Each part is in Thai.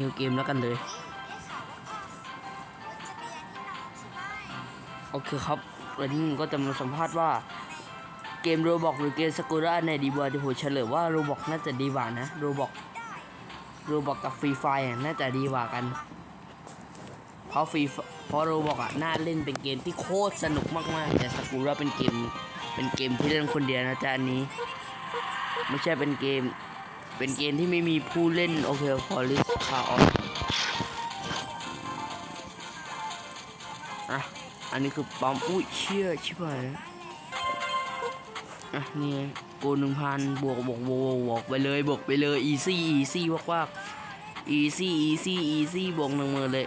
นิวเกมแล้วกันเลย โอเคครับ วันนี้ก็จะมาสัมภาษณ์ว่า เกมโรบอกหรือเกมสกุระในดีกว่าที่ผมเฉลยว่าโรบอกน่าจะดีกว่านะโรบอกโรบอกกับฟรีไฟน่าจะดีกว่ากัน เพราะฟรีเพราะโรบอกอะน่าเล่นเป็นเกมที่โคตรสนุกมากๆ แต่สกุระเป็นเกมเป็นเกมที่เล่นคนเดียวนะจ๊ะอันนี้ ไม่ใช่เป็นเกม เป็นเกมที่ไม่มีผู้เล่น โอเคพอลิสคาออนอะ อันนี้คือปั๊มอุ้ยเชี่ยชิบหายอะนี่โกหนึ่งพันบวกบวกบวกบวกไปเลยบวกไปเลยอีซี่อีซี่วักวักอีซี่อีซี่อีซี่บวกหนึ่งมือเลย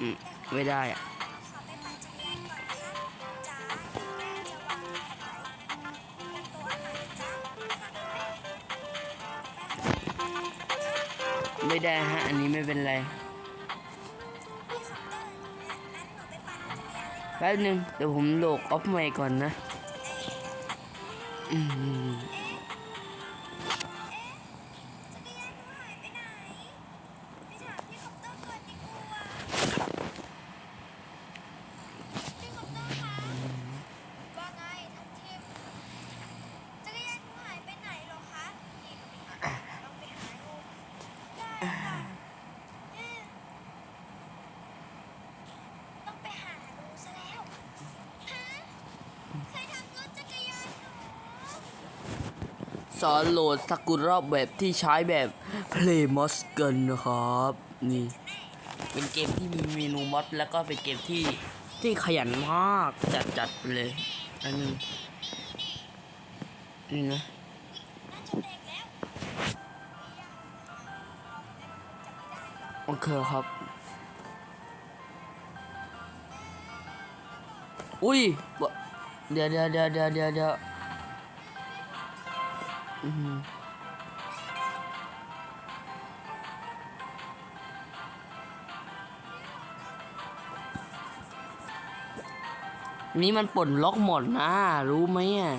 อืมไม่ได้อะ ไม่ได้ฮะ อันนี้ไม่เป็นไร แป๊บนึง เดี๋ยวผมโหลกออฟใหม่ก่อนนะ อืม สอนโหลดสกุลรอบแบบที่ใช้แบบ Play m o s กันนะครับ นี่ เป็นเกมที่มีเมนูมอดแล้วก็เป็นเกมที่ที่ขยันมากจัดจัดๆไปเลย อันนี้ นี่นะ โอเคครับ อุ้ยบเดี๋ยวเดี๋ยวเดี๋ยวเดี๋ยวเดี๋ยวเดี๋ยวอือหือนี่มันปลดล็อกหมดนะ รู้ไหมอะ